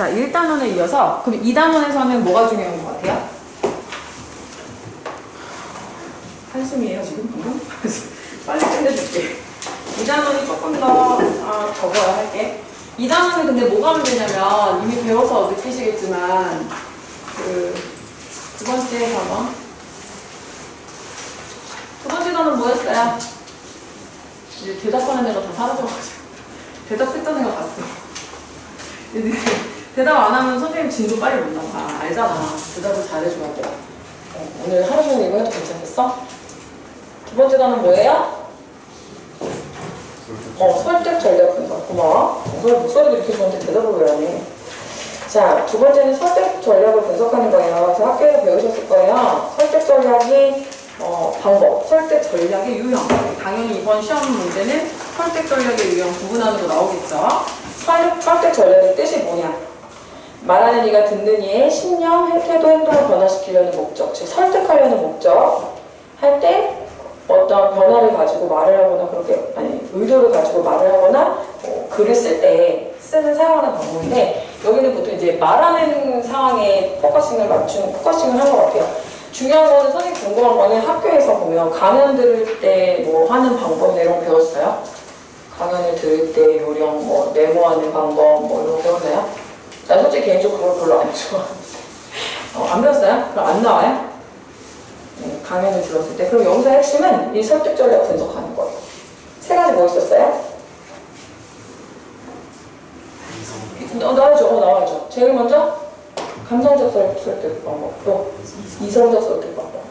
자, 1단원에 이어서 그럼 2단원에서는 뭐가 중요한 것 같아요? 한숨이에요 지금 방금? 빨리 끝내줄게 2단원이 조금 더 아, 적어야 할게 2단원은 근데 뭐가 문제냐면 이미 배워서 느끼시겠지만 그 두 번째 단원 두 번째 단원 뭐였어요? 이제 대답하는 애가 다 사라져가지고 대답했던 애가 근데 대답 안 하면 선생님 진도 빨리 못 나가 알잖아 대답을 잘해줘야 돼 어, 오늘 하루 종일 이거 해도 괜찮겠어? 두 번째 단원 뭐예요? 어, 설득 전략 분석. 고마워. 왜 목소리도 이렇게 좋은데 대답을 왜 하니? 자, 두 번째는 설득 전략을 분석하는 거예요. 그래서 학교에서 배우셨을 거예요. 설득 전략이 어, 방법, 설득 전략의 유형. 당연히 이번 시험 문제는 설득 전략의 유형 구분하는 거 나오겠죠. 설득, 설득 전략의 뜻이 뭐냐? 말하는 이가 듣는 이의 신념, 태도, 행동을 변화시키려는 목적, 즉 설득하려는 목적 할 때 어떤 변화를 가지고 말을 하거나 그렇게 아니 의도를 가지고 말을 하거나 뭐 글을 쓸 때 쓰는 사용하는 방법인데 여기는 보통 이제 말하는 상황에 포커싱을 맞춘 포커싱을 한 것 같아요. 중요한 거는 선생님 궁금한 거는 학교에서 보면 강연 들을 때 뭐 하는 방법 거 배웠어요? 강연을 들을 때 요령 뭐 메모하는 방법 뭐 이런 거 배웠나요? 나 솔직히 개인적으로 그걸 별로 안 좋아하는데 어, 안 배웠어요? 그럼 안 나와요? 네, 강연을 들었을 때 그럼 여기서 핵심은 이 설득 전략 분석하는 거예요. 세 가지 뭐 있었어요? 어, 나와야죠. 어, 나와야죠. 제일 먼저 감성적 설- 설득 방법, 또 이성적 설득 방법,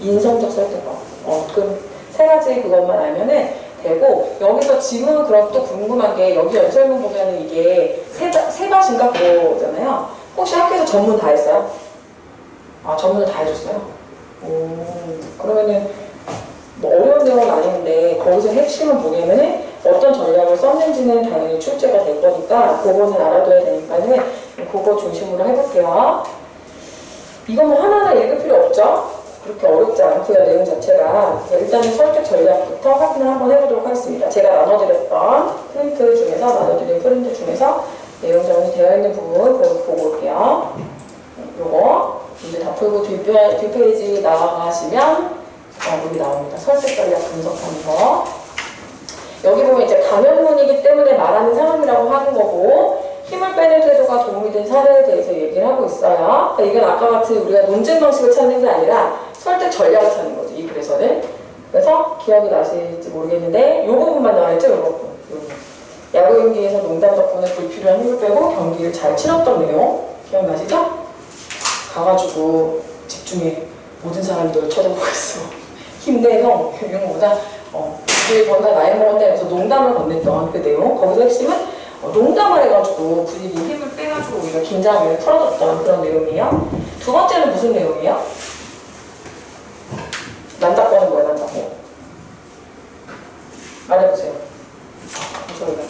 인성적 설득 방법. 어, 그럼 세 가지 그것만 알면은 되고 여기서 지금은 그럼 또 궁금한 게 여기 연설문 보면은 이게 세, 바- 세 가지인가 그거잖아요. 혹시 학교에서 전문 다 했어요? 아, 전문을 다 해줬어요? 오, 그러면은 뭐 어려운 내용은 아닌데 거기서 핵심은 뭐냐면은 어떤 전략을 썼는지는 당연히 출제가 될 거니까 그거는 알아둬야 되니까는 그거 중심으로 해볼게요. 이건 뭐 하나하나 읽을 필요 없죠? 그렇게 어렵지 않고요 내용 자체가 일단은 설득 전략부터 확인을 한번 해보도록 하겠습니다. 제가 나눠드렸던 프린트 중에서 나눠드린 프린트 중에서 내용 정리 되어 있는 부분 그거 보고 올게요. 요거 이제 다 풀고 뒷페, 뒷페이지 나가시면 어, 여기 나옵니다. 설득 전략 분석하는 거. 여기 보면 이제 감염문이기 때문에 말하는 상황이라고 하는 거고 힘을 빼는 태도가 도움이 된 사례에 대해서 얘기를 하고 있어요. 그러니까 이건 아까 같은 우리가 논증 방식을 찾는 게 아니라 설득 전략을 찾는 거죠. 이 글에서는. 그래서 기억이 나실지 모르겠는데 이 부분만 나와있죠. 이 부분. 야구 경기에서 농담 덕분에 불필요한 힘을 빼고 경기를 잘 치렀던 내용 기억나시죠? 가가지고 집중해 모든 사람들 쳐다보고 있어. 힘내 형. 이런 거보다 어, 우리 건나 나이 먹었네 그래서 농담을 건넸던 그 내용. 거기서 핵심은 어, 농담을 해가지고 분위기 힘을 빼가지고 우리가 긴장을 풀어줬던 그런 내용이에요. 두 번째는 무슨 내용이에요? 난다꺼는 뭐야 난다꺼 말해보세요. 저희가 네,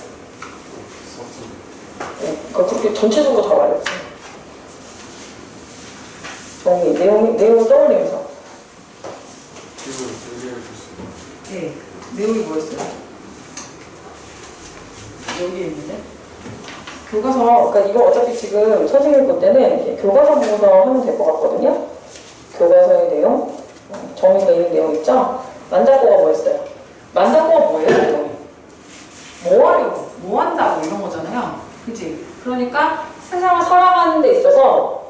그거 그렇게 전체적으로 다 말해보세요 정리 내용 내용을 떠올리면서. 네, 내용이 뭐였어요? 여기 있는데? 교과서, 그러니까 이거 어차피 지금 선생님 볼 때는 교과서 보고서 하면 될 것 같거든요? 교과서의 내용, 어, 정리가 있는 내용 있죠? 만다고가 뭐였어요? 만다고가 뭐예요, 내용이? 뭐 하려고, 뭐 한다고 이런 거잖아요. 그지? 그러니까 세상을 살아가는 데 있어서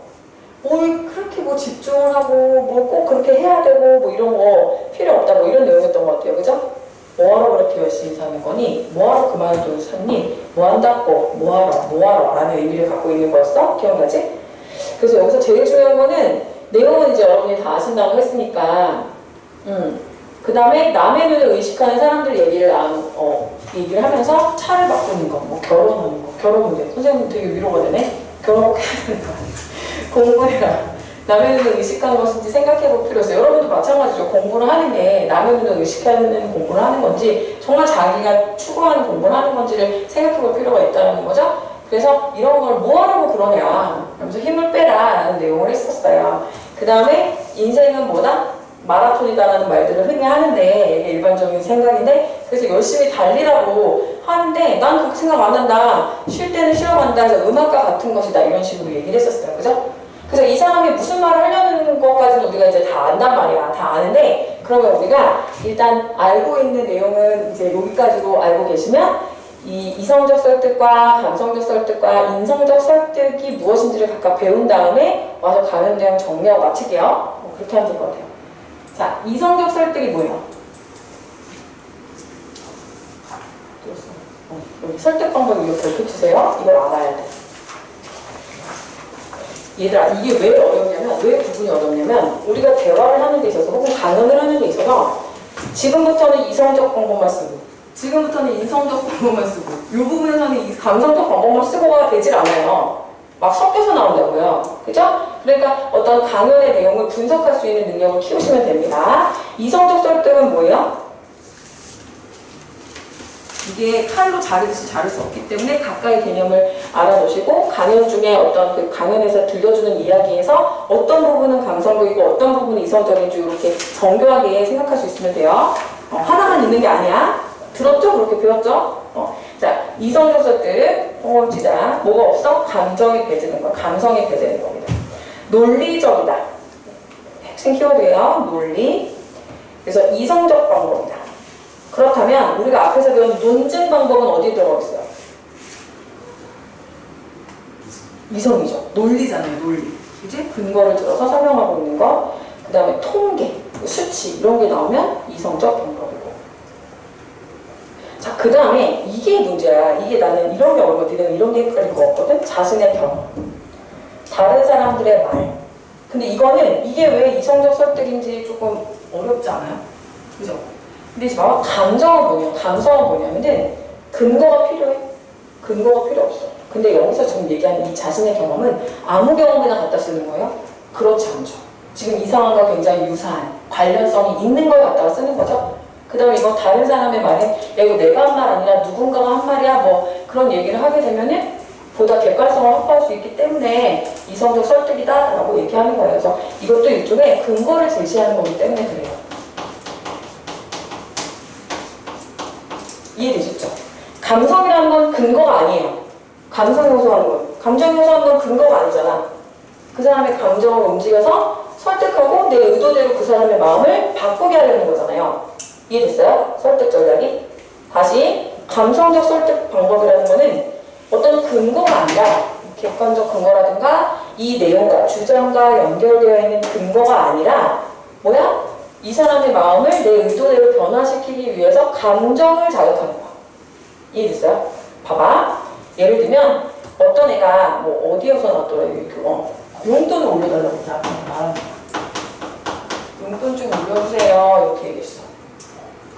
뭘 그렇게 뭐 집중을 하고 뭐 꼭 그렇게 해야 되고 뭐 이런 거 필요 없다 뭐 이런 내용이었던 것 같아요. 그죠? 뭐하러 그렇게 열심히 사는 거니? 뭐하러 그만두고 샀니? 뭐 한다고? 뭐하러? 뭐하러? 라는 의미를 갖고 있는 거였어? 기억나지? 그래서 여기서 제일 중요한 거는 내용은 이제 여러분이 다 아신다고 했으니까 음. 그 다음에 남의 눈을 의식하는 사람들 얘기를 안, 어, 얘기를 하면서 차를 바꾸는 거, 뭐 결혼하는 거, 결혼 문제. 선생님 되게 위로가 되네? 결혼 꼭 해야 되는 거 아니야? 공부해라. 남의 눈을 의식하는 것인지 생각해 볼 필요 있어요. 여러분도 마찬가지죠. 공부를 하는 게 남의 눈을 의식하는 공부를 하는 건지 정말 자기가 추구하는 공부를 하는 건지를 생각해 볼 필요가 있다는 거죠. 그래서 이런 걸 뭐하라고 그러냐. 그러면서 힘을 빼라 라는 내용을 했었어요. 그 다음에 인생은 뭐다? 마라톤이다라는 말들을 흔히 하는데 이게 일반적인 생각인데 그래서 열심히 달리라고 하는데 난 그렇게 생각 안 한다. 쉴 때는 쉬어간다. 음악과 같은 것이다. 이런 식으로 얘기를 했었어요. 그죠? 그래서 이 사람이 무슨 말을 하려는 것까지는 우리가 이제 다 안단 말이야. 다 아는데 그러면 우리가 일단 알고 있는 내용은 이제 여기까지로 알고 계시면 이 이성적 설득과 감성적 설득과 인성적 설득이 무엇인지를 각각 배운 다음에 와서 가는 대응 정리하고 마칠게요. 뭐 그렇게 하면 될 것 같아요. 자, 이성적 설득이 뭐예요? 어, 여기 설득 방법 이거 별표 주세요. 이걸 알아야 돼. 얘들아, 이게 왜 어렵냐면, 왜 구분이 어렵냐면, 우리가 대화를 하는 데 있어서, 혹은 강연을 하는 데 있어서, 지금부터는 이성적 방법만 쓰고, 지금부터는 인성적 방법만 쓰고, 이 부분에서는 이 감성적 방법만 쓰고가 되질 않아요. 막 섞여서 나온다고요. 그죠? 그러니까 어떤 강연의 내용을 분석할 수 있는 능력을 키우시면 됩니다. 이성적 설득은 뭐예요? 이게 칼로 자르듯이 자를 수 없기 때문에 가까이 개념을 알아놓으시고 강연 중에 어떤 그 강연에서 들려주는 이야기에서 어떤 부분은 감성적이고 어떤 부분은 이성적인지 이렇게 정교하게 생각할 수 있으면 돼요. 어, 하나만 있는 게 아니야. 들었죠? 그렇게 배웠죠? 어, 자, 이성적 설득, 어, 진짜 뭐가 없어? 감정이 배제되는 거, 감성이 배제되는 겁니다. 논리적이다. 핵심 키워드예요. 논리. 그래서 이성적 방법이다. 그렇다면 우리가 앞에서 배운 논증 방법은 어디에 들어가 있어요? 이성이죠. 논리잖아요. 논리. 그지? 근거를 들어서 설명하고 있는 거. 그 다음에 통계, 수치 이런 게 나오면 이성적 방법이고. 자, 그 다음에 이게 문제야. 이게 나는 이런 게. 니는 이런 게 헷갈릴 거 없거든? 자신의 경험. 다른 사람들의 말. 근데 이거는 이게 왜 이성적 설득인지 조금 어렵지 않아요? 그죠? 근데 지금 봐봐. 감정은 뭐냐? 감성은 뭐냐면은 근거가 필요해. 근거가 필요 없어. 근데 여기서 지금 얘기하는 이 자신의 경험은 아무 경험이나 갖다 쓰는 거예요? 그렇지 않죠. 지금 이 상황과 굉장히 유사한 관련성이 있는 걸 갖다가 쓰는 거죠. 그 다음에 이거 다른 사람의 말에 야 이거 내가 한 말 아니라 누군가가 한 말이야 뭐 그런 얘기를 하게 되면은 보다 객관성을 확보할 수 있기 때문에 이성적 설득이다 라고 얘기하는 거예요. 그래서 이것도 일종의 근거를 제시하는 거기 때문에 그래요. 이해되셨죠? 감성이라는 건 근거가 아니에요. 감성 요소하는 건. 감정 요소하는 건 근거가 아니잖아. 그 사람의 감정을 움직여서 설득하고 내 의도대로 그 사람의 마음을 바꾸게 하려는 거잖아요. 이해됐어요? 설득 전략이? 다시 감성적 설득 방법이라는 거는 어떤 근거가 아니라 객관적 근거라든가 이 내용과 주장과 연결되어 있는 근거가 아니라 뭐야? 이 사람의 마음을 내 의도대로 변화시키기 위해서 감정을 자극하는 거야. 이해됐어요? 봐봐. 예를 들면 어떤 애가 뭐 어디에서 나왔더라 이거 어, 용돈을 올려달라고 말하는 거야. 용돈 좀 올려주세요 이렇게 얘기했어.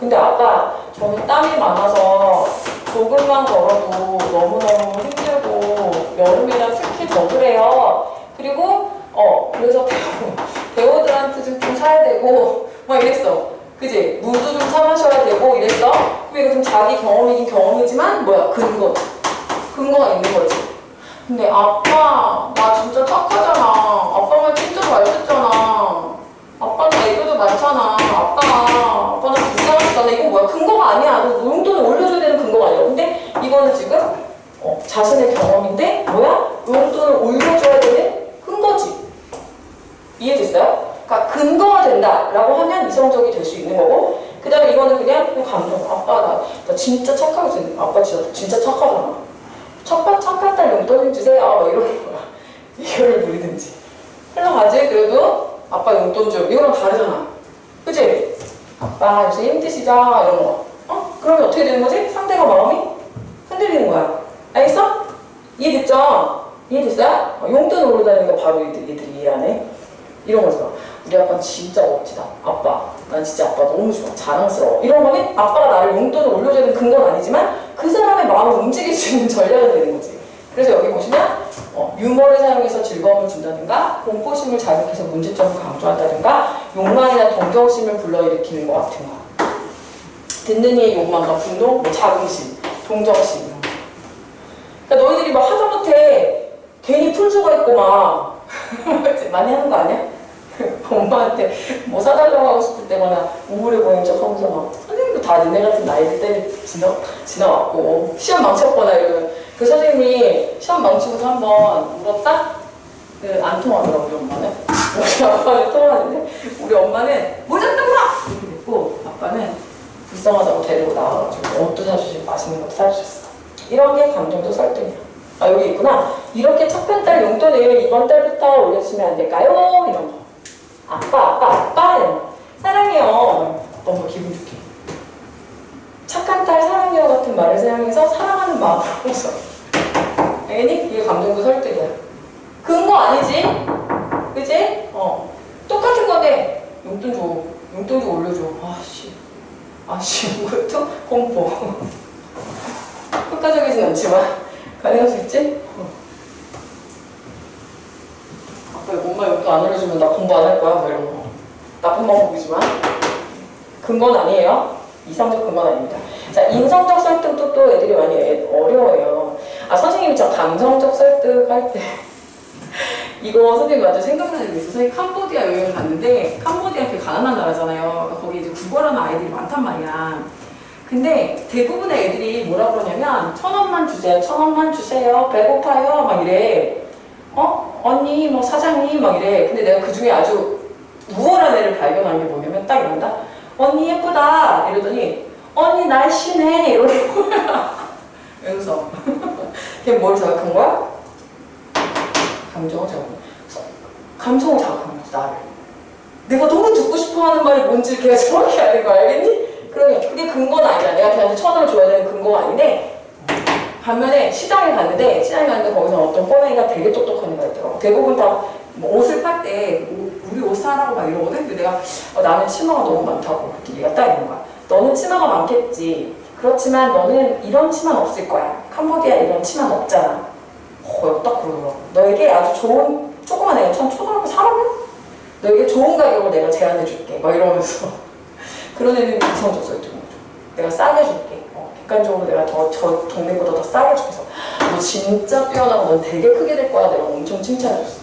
근데 아까 저는 땀이 많아서 조금만 걸어도 너무너무 힘들고 여름이라 특히 더 그래요. 그리고 어 그래서 배우들한테 좀, 좀 사야 되고 막 이랬어. 그지? 물도 좀 사 마셔야 되고 이랬어. 그럼 이거 좀 자기 경험이긴 경험이지만 뭐야 근거 근거가 있는 거지. 근데 아빠 나 진짜 착하잖아. 아빠 말 진짜 잘 듣잖아. 아빠 나 애교도 많잖아. 아빠 아빠 나 불쌍하잖아. 이거 뭐야 근거가 아니야. 너 용돈을 올려줘야 되는 근거가 아니야. 근데 이거는 지금 어, 자신의 경험인데 뭐야? 용돈을 올려줘야 되는 근거지. 이해됐어요? 그러니까 근거가 된다라고 하면 이성적이 될 수 있는 거고 그 다음에 이거는 그냥 그냥 감정 아빠 나, 나 진짜 착하게 생겼 아빠 진짜 진짜 착하잖아 착한 착한 딸 용돈 좀 주세요 막 이러는 거야 이거를 부리든지 흘러가지 그래도 아빠 용돈 좀 이거랑 다르잖아 그치? 아빠 요새 힘드시죠? 이런 거 어? 그러면 어떻게 되는 거지? 상대가 마음이 흔들리는 거야 알겠어? 이해됐죠? 이해됐어요? 어, 용돈 오르다니까 바로 얘들, 얘들이 이해하네 이런 거죠. 우리 아빠는 진짜 멋지다. 아빠, 난 진짜 아빠 너무 좋아. 자랑스러워. 이런 거는 아빠가 나를 용돈을 올려줘야 되는 근거는 아니지만 그 사람의 마음을 움직일 수 있는 전략이 되는 거지. 그래서 여기 보시면 어, 유머를 사용해서 즐거움을 준다든가 공포심을 자극해서 문제점을 강조한다든가 욕망이나 동정심을 불러일으키는 것 같은 거. 듣는 이의 욕망과 분노, 뭐 자긍심, 동정심. 그러니까 너희들이 막 하다못해 괜히 풀수가 있고 막 많이 하는 거 아니야? 엄마한테 뭐 사달라고 하고 싶을 때마다 우울해 보이는 척 하면서 막 선생님도 다 니네 같은 나이들 때 지나, 지나왔고 시험 망쳤거나 이러면 그 선생님이 시험 망치고서 한번 물었다? 그 안 통하더라고 우리 엄마는 우리 아빠는 통하는데 우리 엄마는 뭘 잡는 거야! 이렇게 됐고 아빠는 불쌍하다고 데리고 나와가지고 옷도 사주시고 맛있는 것도 사주셨어 이런 게 감정도 설득이야 아 여기 있구나 이렇게 착한 딸 용돈을 이번 달부터 올려주시면 안 될까요? 이런 거 아빠 아빠 거 사랑해요 너무 기분 좋게 착한 딸 사랑해요 같은 말을 사용해서 사랑하는 마음을 해서 애니? 이게 감정도 설득이야 근거 아니지? 그지? 어 똑같은 건데 용돈 줘 용돈 좀 올려줘 아씨 아씨 이것도 공포 효과적이진 않지만 가능할 수 있지? 어. 아빠 엄마 용돈 안 올려주면 나 공부 안 할 거야. 뭐 이런 거. 나쁜 방법이지만. 근거는 아니에요. 이상적 근거는 아닙니다. 자 인성적 설득도 또 애들이 많이 애- 어려워요. 아 선생님이 저 감성적 설득할 때. 이거 선생님 완전 생각나는 게 있어. 선생님 캄보디아 여행을 갔는데 캄보디아 되게 가난한 나라잖아요. 그러니까 거기 이제 국어라는 아이들이 많단 말이야. 근데 대부분의 애들이 뭐라 그러냐면 천 원만 주세요, 천 원만 주세요, 배고파요. 막 이래. 어? 언니 뭐 사장님 막 이래. 근데 내가 그 중에 아주 우월한 애를 발견한 게 뭐냐면 딱 이런다. 언니 예쁘다 이러더니 언니 날씬해 이러는 거야. 이러면서 걔뭘 자극한 거야? 감정을 자극 감성을 자극한 거지 나를 내가 너무 듣고 싶어 하는 말이 뭔지 걔가 정확히 아는 거 알겠니? 그러면 그게 근거는 아니야 내가 걔한테 천 원을 줘야 되는 근거가 아닌데 반면에 시장에 갔는데 시장에 갔는데 거기서 어떤 꼬맹이가 되게 똑똑한 애가 있더라고 대부분 다 뭐 옷을 팔 때 우리 옷 사라고 막 이러거든 근데 내가 어, 나는 치마가 너무 많다고 그랬더니 얘가 딱 이런 거야 너는 치마가 많겠지 그렇지만 너는 이런 치마는 없을 거야 캄보디아 이런 치마는 없잖아 어, 딱 그러더라고. 너에게 아주 좋은 조그만 애가 참 초등학교 3학년? 너에게 좋은 가격으로 내가 제안해 줄게. 막 이러면서 그런 애는 이성적 설득인 거죠. 내가 싸게 줄게. 어, 객관적으로 내가 더 저 동네보다 더 싸게 줄게서 너 진짜 뛰어나고 넌 되게 크게 될 거야. 내가 엄청 칭찬해줬어.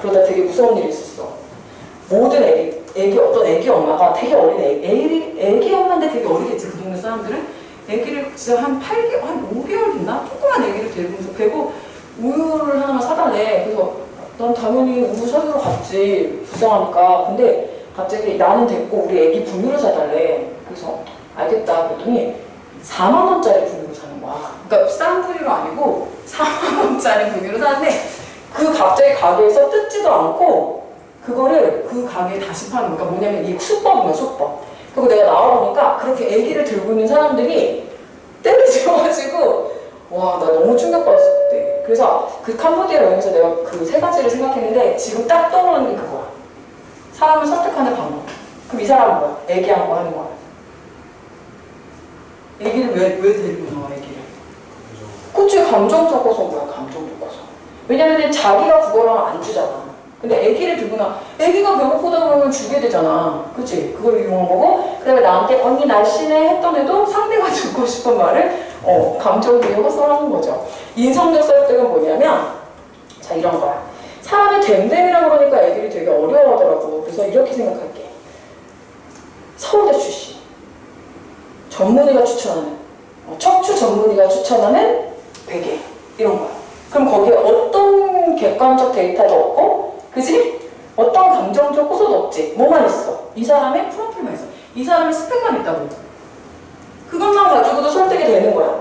그러다 되게 무서운 일이 있었어. 모든 애기, 애기 어떤 애기 엄마가 되게 어린 애, 애기, 애기 엄마인데 되게 어리겠지 그 동네 사람들은 애기를 진짜 한 8개월, 한 5개월 됐나? 조그만 애기를 데리고 오면서 배고 우유를 하나만 사달래. 그래서 난 당연히 우유 사주러 갔지. 불쌍하니까. 근데 갑자기 나는 됐고 우리 애기 분유를 사달래. 그래서 알겠다. 그랬더니 4만 원짜리 분유를 사는 거야. 그러니까 싼 분유가 아니고 4만 원짜리 분유를 사는데 그 갑자기 가게에서 뜯지도 않고 그거를 그 가게에 다시 파는 거니까 뭐냐면 이게 수법이야 수법. 그리고 내가 나와보니까 그렇게 애기를 들고 있는 사람들이 때려지어가지고 와, 나 너무 충격받았어, 그때. 그래서 그 캄보디아 여행에서 내가 그 세 가지를 생각했는데 지금 딱 떠오르는 게 그거야. 사람을 설득하는 방법. 그럼 이 사람은 뭐야? 애기하고 하는 거야. 애기를 왜, 왜 데리고 나와, 애기를? 그치, 감정 섞어서 뭐야, 감정 섞어서. 왜냐면은 자기가 그거를 안 주잖아. 근데 애기를 들고 나, 애기가 배고프다 그러면 주게 되잖아. 그치? 그걸 이용한 거고, 그 다음에 나한테 언니 날씬해 했던 애도 상대가 듣고 싶은 말을 어, 감정을 이용해서 하는 거죠. 인성적 설득은 뭐냐면, 자, 이런 거야. 사람이 댐댐이라고 그러니까 애들이 되게 어려워하더라고. 그래서 이렇게 생각할게. 서울대 출신. 전문의가 추천하는, 어, 척추 전문의가 추천하는 베개. 이런 거야. 그럼 거기에 어떤 객관적 데이터도 없고, 그지? 어떤 감정적 호소도 없지. 뭐만 있어? 이 사람의 프로필만 있어. 이 사람의 스펙만 있다고. 그것만 가지고도 설득이 되는 거야.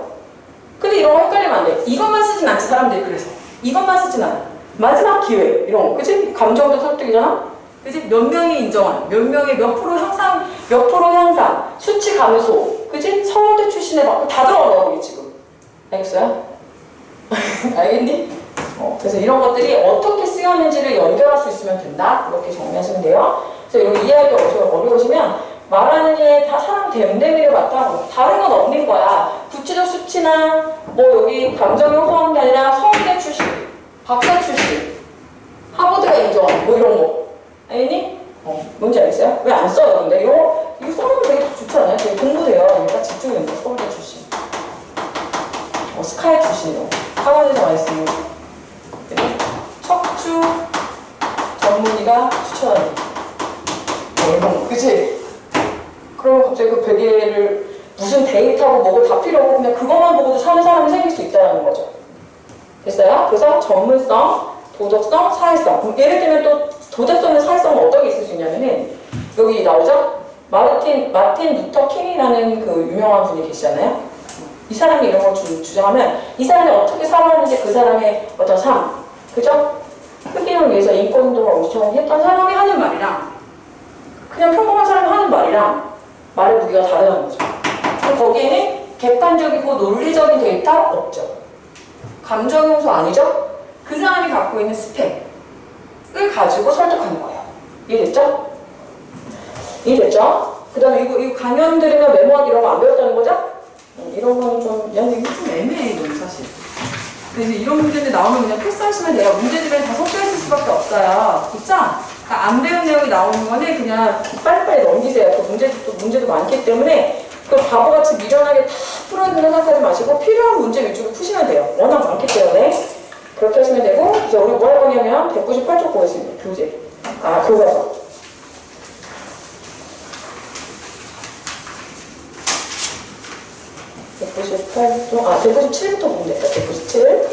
근데 이런 거 헷갈리면 안 돼. 이것만 쓰진 않지, 사람들이 그래서. 이것만 쓰진 않아. 마지막 기회, 이런 거. 그치? 감정적 설득이잖아? 그치? 몇 명이 인정한, 몇 명의 몇 프로 향상, 몇 프로 향상, 수치 감소. 그치? 서울대 출신에 막, 다 들어가요, 거기 지금. 알겠어요? 알겠니? 어, 그래서 이런 것들이 어떻게 쓰였는지를 연결할 수 있으면 된다. 이렇게 정리하시면 돼요. 그래서 이거 이해하기 어려- 어려우시면 말하는 게 다 사람 댐댐이를 맞다고 다른 건 없는 거야. 구체적 수치나 뭐 여기 감정이 호소하는 게 아니라 서울대 출신, 박사 출신, 하버드가 인정한 뭐 이런 거. 알겠니? 어, 뭔지 알겠어요? 왜 안 써요? 근데 이거 이거 써놓으면 되게 좋지 않아요? 되게 공부돼요. 그러니까 집중해요. 서울대 출신. 어, 스카이 출신이요. 하버드에서 많이 쓰는 거. 척추 전문의가 추천하는 뭐 이런 거, 그치? 그러면 갑자기 그 베개를 무슨 데이터고 뭐고 다 필요 없고 그냥 그것만 보고도 사는 사람이 생길 수 있다는 거죠. 됐어요? 그래서 전문성, 도덕성, 사회성. 예를 들면 또 도덕성과 사회성은 어떤 게 있을 수 있냐면은 여기 나오죠? 마르틴 마틴 루터 킹이라는 그 유명한 분이 계시잖아요. 이 사람이 이런 걸 주, 주장하면 이 사람이 어떻게 살아왔는지 그 사람의 어떤 삶, 그죠? 흑인을 위해서 인권운동을 엄청 했던 사람이 하는 말이랑 그냥 평범한 사람이 하는 말이랑 말의 무게가 다르다는 거죠. 거기에는 객관적이고 논리적인 데이터 없죠. 감정 요소 아니죠? 그 사람이 갖고 있는 스펙 을 가지고 설득하는 거예요. 이해됐죠? 이해됐죠? 그 다음에 이거, 이거 강연 들으면 메모하기 이런 거 안 배웠다는 거죠? 음, 이런 거는 좀, 야, 이거 좀 애매해, 이건 사실. 이제 이런 문제들 나오면 그냥 패스하시면 돼요. 문제들은 다 섞여 있을 수밖에 없어요. 그쵸? 그러니까 안 배운 내용이 나오는 거는 그냥 빨리빨리 넘기세요. 그 문제도 또 문제도 많기 때문에 그 바보같이 미련하게 다 풀어내는 생각하지 마시고 필요한 문제 위주로 푸시면 돼요. 워낙 많기 때문에 그렇게 하시면 되고 이제 우리 뭐 할 거냐면 198쪽 보겠습니다. 교재. 아, 교과서. (198쪽) 아 (197부터) 보면 (197)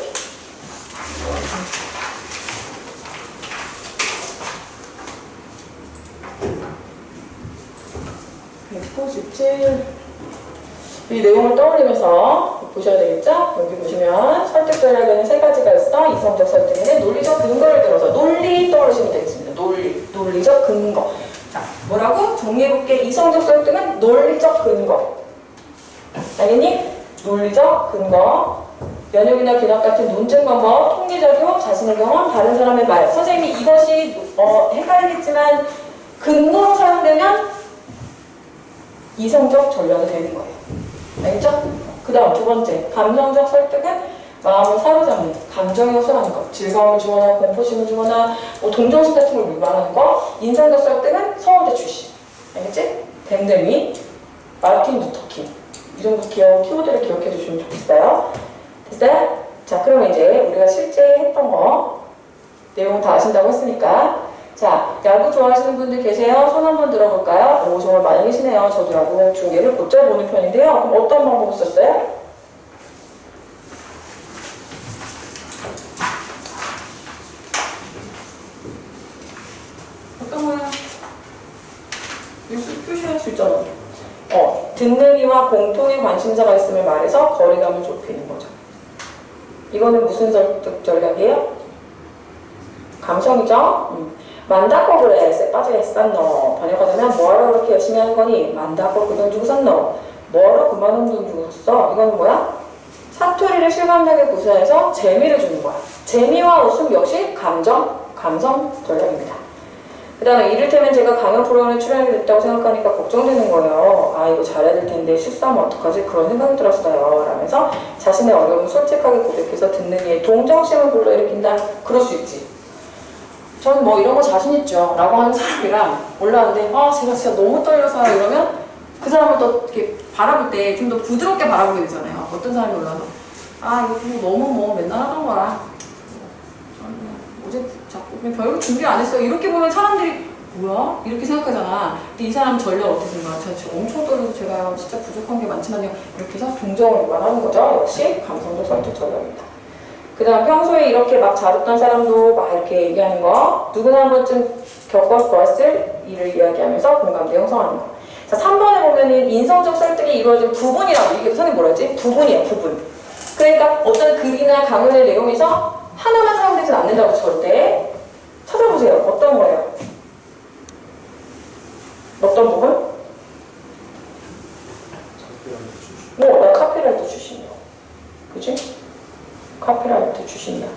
197. 이 내용을 떠올리면서 보셔야 되겠죠? 여기 보시면 설득 전략에는 세 가지가 있어. 이성적 설득에는 논리적 근거를 들어서 논리 떠올리시면 되겠습니다. 논리, 논리적 근거. 자, 뭐라고? 정리해볼게. 이성적 설득은 논리적 근거. 알겠니? 논리적 근거. 면역이나 기납 같은 논증 방법, 통계적용, 자신의 경험, 다른 사람의 말. 선생님이 이것이 어, 헷갈리겠지만 근거로 사용되면 이성적 전략이 되는 거예요. 알겠죠? 그 다음 두 번째, 감정적 설득은 마음을 사로잡는 감정 요소라는 거. 즐거움을 주거나 공포심을 주거나 뭐 동정심 같은 걸 말하는 거. 인성적 설득은 서울대 출신. 알겠지? 댐댐이 마르틴 루터킹. 이 정도 기억, 키워드를 기억해 주시면 좋겠어요. 됐어요? 자, 그러면 이제 우리가 실제 했던 거 내용 다 아신다고 했으니까 자, 야구 좋아하시는 분들 계세요? 손 한번 들어볼까요? 오, 정말 많이 계시네요. 저도 야구 중계를 곧잘 보는 편인데요. 그럼 어떤 방법을 썼어요? 뉴스 표시할 수 있잖아. 어, 듣는 이와 공통의 관심사가 있음을 말해서 거리감을 좁히는 거죠. 이거는 무슨 설득 전략이에요? 감성이죠? 음. 만다고 그래 쎄 빠져 있었노? 번역하자면 뭐하러 그렇게 열심히 하는 거니? 만다고 그 돈 주고 샀노? 뭐하러 그만한 돈 주고 샀어? 이거는 뭐야? 사투리를 실감나게 구사해서 재미를 주는 거야. 재미와 웃음 역시 감정, 감성 전략입니다. 그 다음에 이를테면 제가 강연 프로그램에 출연하게 됐다고 생각하니까 걱정되는 거예요. 아 이거 잘해야 될 텐데 실수하면 어떡하지? 그런 생각이 들었어요. 라면서 자신의 어려움을 솔직하게 고백해서 듣는 이의 동정심을 불러일으킨다. 그럴 수 있지 저는 뭐 이런 거 자신 있죠. 라고 하는 사람이랑 올라왔는데, 아, 제가 진짜 너무 떨려서 이러면 그 사람을 또 이렇게 바라볼 때 좀 더 부드럽게 바라보게 되잖아요. 어떤 사람이 올라와서, 아, 이거 뭐 너무 뭐 맨날 하던 거라. 저는 그냥 어제 자꾸 그냥 별거 준비 안 했어요. 이렇게 보면 사람들이 뭐야? 이렇게 생각하잖아. 근데 이 사람 전략 어떻습니까? 제가 지금 엄청 떨려서 제가 진짜 부족한 게 많지만요. 이렇게 해서 동정을 유발하는 거죠. 역시 감성적 설득 전략입니다. 그 다음 평소에 이렇게 막 잘했던 사람도 막 이렇게 얘기하는 거 누구나 한 번쯤 겪어보았을 일을 이야기하면서 공감대 형성하는 거. 자 3번에 보면은 인성적 설득이 이루어진 부분이라고 이게 선생님 뭐라 했지? 부분이야 부분. 그러니까 어떤 글이나 강연의 내용에서 하나만 사용되진 않는다고 절대 찾아보세요. 어떤 거예요? 어떤 부분? 카피라이트 출신. 뭐, 나 카피라이터 출신이요. 그지? 카피라이터 출신이야.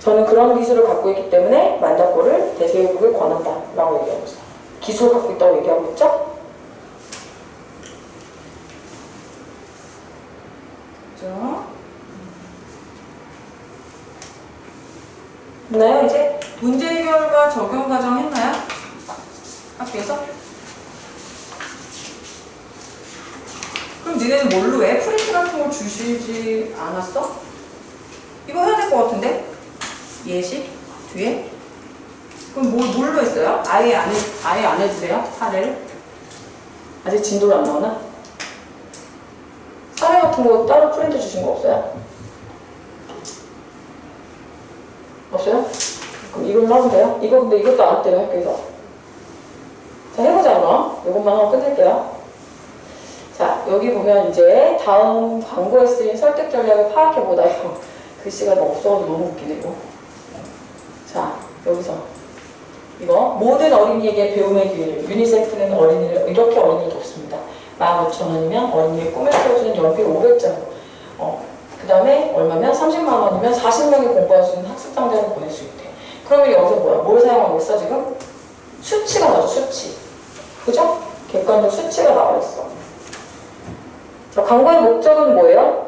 저는 그런 기술을 갖고 있기 때문에 만다고를 대세교육을 권한다 라고 얘기하고 있어요. 기술 갖고 있다고 얘기하고 있죠? 그죠? 됐나요? 이제 문제 해결과 적용 과정 했나요? 학교에서? 니네는 뭘로 해? 프린트 같은 거 주시지 않았어? 이거 해야 될 것 같은데? 예시? 뒤에? 그럼 뭘, 뭘로 했어요? 아예 안, 해, 아예 안 해주세요? 사례를? 아직 진도가 안 나오나? 사례 같은 거 따로 프린트 주신 거 없어요? 없어요? 그럼 이걸로 하면 돼요? 이거 근데 이것도 안 돼요 학교에서 자 해보자 그럼 이것만 하고 끝낼게요 자 여기 보면 이제 다음 광고에 쓰인 설득 전략을 파악해보다 글씨가 너무 없어서 너무 웃기네 이거 자 여기서. 이거 모든 어린이에게 배움의 기회를 유니세프는 어린이를 이렇게 어린이를 돕습니다. 15,000원이면 어린이의 꿈을 키워주는 연필 500장 어, 그 다음에 얼마면 30만 원이면 40명이 공부할 수 있는 학습장장을 보낼 수 있대. 그러면 여기서 뭐야? 뭘 사용하고 있어 지금? 수치가 나죠 수치. 그죠? 객관적 수치가 나와 있어. 자, 광고의 목적은 뭐예요?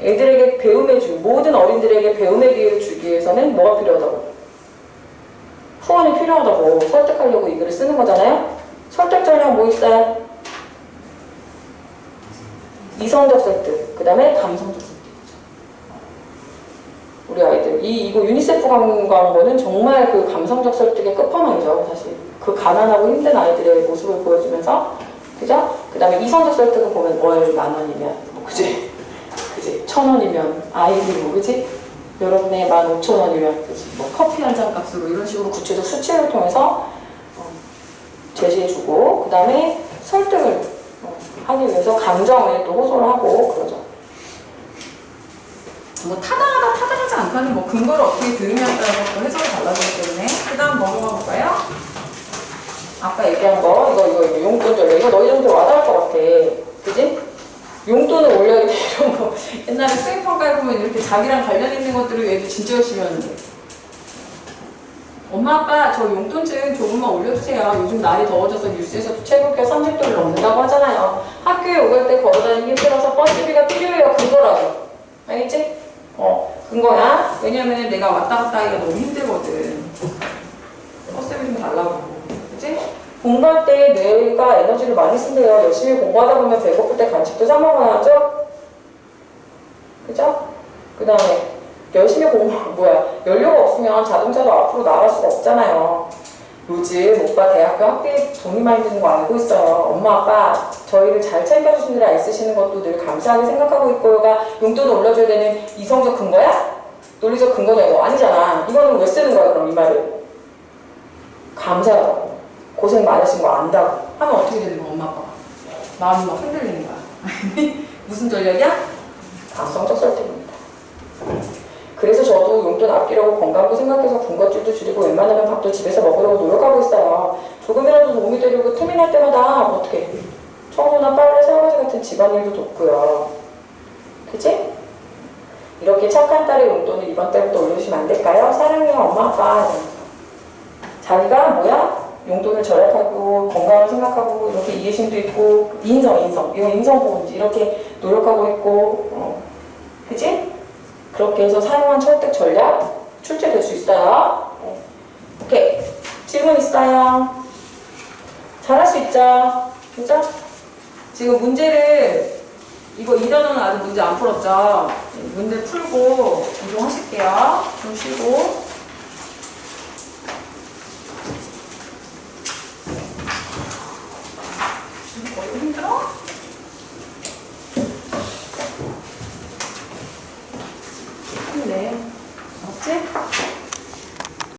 애들에게 배움의 주, 모든 어린들에게 배움의 기회를 주기 위해서는 뭐가 필요하다고? 후원이 필요하다고 설득하려고 이 글을 쓰는 거잖아요? 설득 전략 뭐 있어요? 이성적 설득, 그 다음에 감성적 설득. 우리 아이들. 이, 이거 유니세프 광고는 정말 그 감성적 설득의 끝판왕이죠, 사실. 그 가난하고 힘든 아이들의 모습을 보여주면서, 그죠? 그 다음에 이성적 설득은 보면 월 만 원이면, 뭐, 그지? 그지? 천 원이면, 아이들 뭐, 그지? 여러분의 만 오천 원이면, 그지? 뭐, 커피 한 잔 값으로 이런 식으로 구체적 수치를 통해서 어, 제시해주고, 그 다음에 설득을 어, 하기 위해서 감정을 또 호소를 하고, 그러죠. 뭐 타당하다 타당하지 않다는 뭐 근거를 어떻게 들으냐에 따라서 또 해석이 달라지기 때문에 그 다음 넘어가 볼까요? 아까 얘기한 거 이거 이거, 이거 이거 너희들한테 와닿을 것 같아 그지? 용돈을 올려야 돼 이런 거 옛날에 수행평가해 보면 이렇게 자기랑 관련 있는 것들을 얘도 진짜 열심히 하는데 엄마 아빠 저 용돈증 조금만 올려주세요 요즘 날이 더워져서 뉴스에서도 최고가 30도를 넘는다고 하잖아요 학교에 오갈 때 걸어다니기 힘들어서 버스비가 필요해요 그거라고 알겠지? 어, 근거야. 왜냐면은 내가 왔다 갔다 하기가 너무 힘들거든. 버스비 좀 달라고. 공부할 때 뇌가 에너지를 많이 쓴대요. 열심히 공부하다 보면 배고플 때 간식도 사 먹어야 하죠? 그죠? 그 다음에 열심히 공부, 뭐야, 연료가 없으면 자동차도 앞으로 나갈 수가 없잖아요. 요즘 오빠 대학교 학비에 돈이 많이 드는 거 알고 있어요. 엄마 아빠 저희를 잘 챙겨주시느라 애쓰시는 것도 늘 감사하게 생각하고 있고요가 용돈을 올려줘야 되는 이성적 근거야? 논리적 근거냐 이거 아니잖아. 이거는 왜 쓰는 거야 그럼 이 말을? 감사하다 고. 고생 많으신 거 안다고. 하면 어떻게 되는 거야 엄마 아빠가? 마음이 막 흔들리는 거야. 무슨 전략이야? 감성적 설득입니다. 그래서 저도 용돈 아끼려고 건강도 생각해서 군것질도 줄이고 웬만하면 밥도 집에서 먹으려고 노력하고 있어요. 조금이라도 도움이 되려고 날 때마다 어떻게 청소나 빨래, 설거지 같은 집안일도 돕고요. 그치? 이렇게 착한 딸의 용돈을 이번 달부터 올려주시면 안 될까요? 사랑해요 엄마 아빠. 자기가 용돈을 절약하고 건강을 생각하고 이렇게 이해심도 있고 인성 인성 이거 인성 보호인지 이렇게 노력하고 있고 어. 그치? 그렇게 해서 사용한 설득 전략 출제될 수 있어요. 네. 오케이. 질문 있어요? 잘할 수 있죠? 그죠? 지금 문제를 이거 2단원은 아직 문제 안 풀었죠? 문제 풀고 운동하실게요. 좀 쉬고. 对。